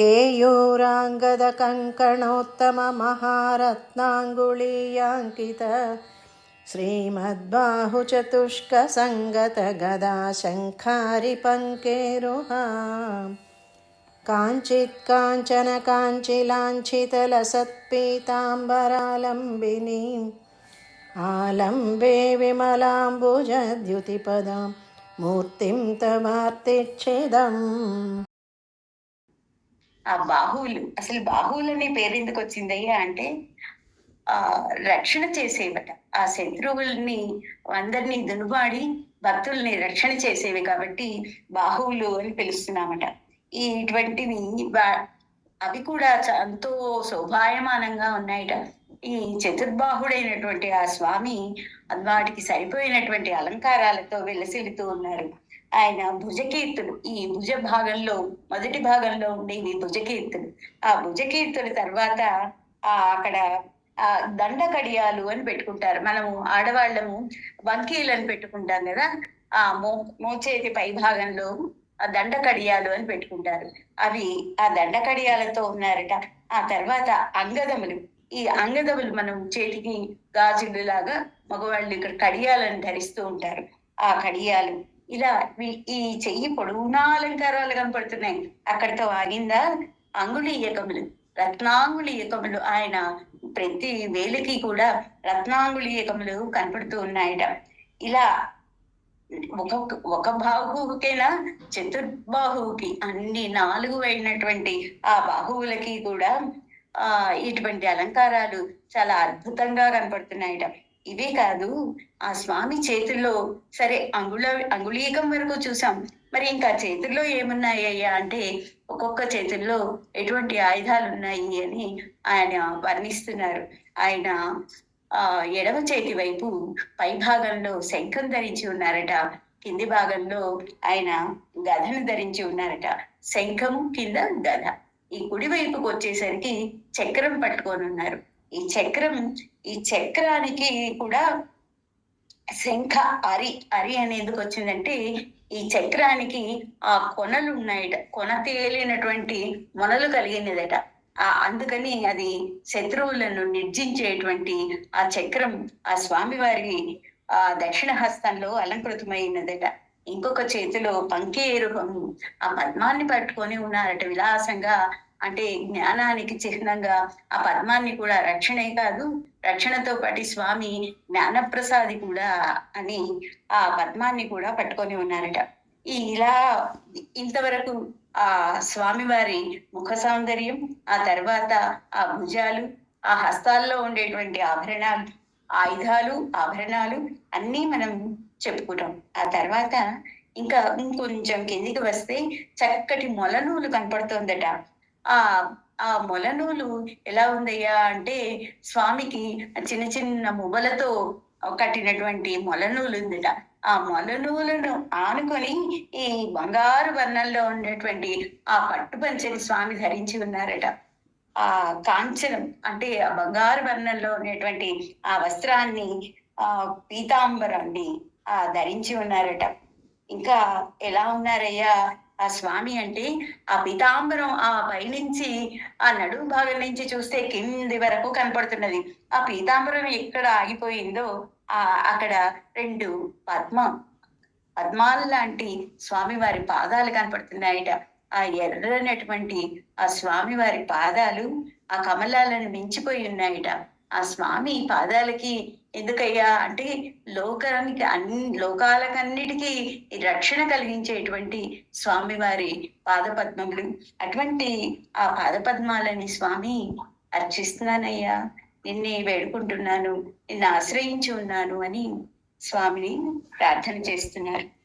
केयूराङ्गदकङ्कणोत्तममहारत्नाङ्गुलीयाङ्कित श्रीमद्बाहुचतुष्कसङ्गतगदा शङ्खारिपङ्केरुहा काञ्चित् काञ्चन काञ्चितलसत्पीताम्बरालम्बिनीम् आलम्बे विमलाम्बुजद्युतिपदां मूर्तिं तवार्तिच्छेदम् ఆ బాహువులు అసలు బాహువులు అనే పేరు ఎందుకు వచ్చిందయ్యా అంటే ఆ రక్షణ చేసేవట. ఆ శత్రువుల్ని అందరినీ దునుబాడి భక్తుల్ని రక్షణ చేసేవి కాబట్టి బాహువులు అని పిలుస్తున్నామట. ఈ ఇటువంటివి అవి కూడా చ- ఎంతో శోభాయమానంగా ఉన్నాయట. ఈ చతుర్బాహుడైనటువంటి ఆ స్వామి వాటికి సరిపోయినటువంటి అలంకారాలతో వెలసిలుతూ ఉన్నారు. ఆయన భుజకీర్తులు. ఈ భుజ భాగంలో మొదటి భాగంలో ఉండేవి భుజకీర్తులు. ఆ భుజకీర్తుల తర్వాత ఆ అక్కడ ఆ దండ కడియాలు అని పెట్టుకుంటారు. మనము ఆడవాళ్ళము వంకీలు అని పెట్టుకుంటాం కదా ఆ మో మోచేతి పై భాగంలో ఆ దండ కడియాలు అని పెట్టుకుంటారు. అవి ఆ దండ కడియాలతో ఉన్నారట. ఆ తర్వాత అంగదములు. ఈ అంగదములు మనం చేతికి గాజులు లాగా మగవాళ్ళు ఇక్కడ కడియాలను ధరిస్తూ ఉంటారు. ఆ కడియాలు ఇలా ఈ చెయ్యి పొడవునా అలంకారాలు కనపడుతున్నాయి. అక్కడితో ఆగిందా? అంగుళీయకములు రత్నాంగుళీయకములు ఆయన ప్రతి వేలికి కూడా రత్నాంగుళీయకములు కనపడుతూ ఉన్నాయట. ఇలా ఒక ఒక బాహువుకేనా? చతుర్బాహువుకి అన్ని నాలుగు అయినటువంటి ఆ బాహువులకి కూడా ఆ ఇటువంటి అలంకారాలు చాలా అద్భుతంగా కనపడుతున్నాయట. ఇవే కాదు ఆ స్వామి చేతుల్లో సరే అంగుళ అంగుళీకం వరకు చూసాం. మరి ఇంకా చేతుల్లో ఏమున్నాయ్యా అంటే ఒక్కొక్క చేతుల్లో ఎటువంటి ఆయుధాలు ఉన్నాయి అని ఆయన వర్ణిస్తున్నారు. ఆయన ఆ ఎడమ చేతి వైపు పై భాగంలో శంఖం ధరించి ఉన్నారట. కింది భాగంలో ఆయన గధను ధరించి ఉన్నారట. శంఖము కింద గధ. ఈ కుడి వైపుకు వచ్చేసరికి చక్రం పట్టుకొని ఉన్నారు. ఈ చక్రం ఈ చక్రానికి కూడా శంఖ అరి అరి అని ఎందుకు వచ్చిందంటే ఈ చక్రానికి ఆ కొనలు ఉన్నాయట. కొన తేలినటువంటి మొనలు కలిగినదట ఆ అందుకని అది శత్రువులను నిర్జించేటువంటి ఆ చక్రం ఆ స్వామివారి ఆ దక్షిణ హస్తంలో అలంకృతమైనదట. ఇంకొక చేతిలో పంకేరు ఆ పద్మాన్ని పట్టుకొని ఉన్నారట విలాసంగా అంటే జ్ఞానానికి చిహ్నంగా ఆ పద్మాన్ని కూడా రక్షణే కాదు రక్షణతో పాటు స్వామి జ్ఞానప్రసాది కూడా అని ఆ పద్మాన్ని కూడా పట్టుకొని ఉన్నారట. ఈ ఇలా ఇంతవరకు ఆ స్వామివారి ముఖ సౌందర్యం ఆ తర్వాత ఆ భుజాలు ఆ హస్తాల్లో ఉండేటువంటి ఆభరణాలు ఆయుధాలు ఆభరణాలు అన్నీ మనం చెప్పుకుంటాం. ఆ తర్వాత ఇంకా ఇంకొంచెం కిందికి వస్తే చక్కటి మొలనూలు కనపడుతోందట. ఆ ఆ మొలనూలు ఎలా ఉందయ్యా అంటే స్వామికి చిన్న చిన్న మువ్వలతో కట్టినటువంటి మొలనూలు ఉందట ఆ మొలనూలను ఆనుకొని ఈ బంగారు వర్ణంలో ఉండేటువంటి ఆ పట్టు పంచని స్వామి ధరించి ఉన్నారట. ఆ కాంచనం అంటే ఆ బంగారు వర్ణంలో ఉన్నటువంటి ఆ వస్త్రాన్ని ఆ పీతాంబరాన్ని ఆ ధరించి ఉన్నారట. ఇంకా ఎలా ఉన్నారయ్యా? ఆ స్వామి అంటే ఆ పీతాంబరం ఆ పైనుంచి ఆ నడుము భాగం నుంచి చూస్తే కింది వరకు కనపడుతున్నది. ఆ పీతాంబరం ఎక్కడ ఆగిపోయిందో ఆ అక్కడ రెండు పద్మ పద్మాల లాంటి స్వామివారి పాదాలు కనపడుతున్నాయట. ఆ ఎర్రనటువంటి ఆ స్వామివారి పాదాలు ఆ కమలాలను మించిపోయి ఉన్నాయట. ఆ స్వామి పాదాలకి ఎందుకయ్యా? అంటే లోకానికి అన్ని లోకాలకన్నిటికీ రక్షణ కలిగించేటువంటి స్వామివారి పాదపద్మములు. అటువంటి ఆ పాదపద్మాలని స్వామి అర్చిస్తున్నానయ్యా. నిన్నే వేడుకుంటున్నాను నిన్ను ఆశ్రయించి ఉన్నాను అని స్వామిని ప్రార్థన చేస్తున్నారు.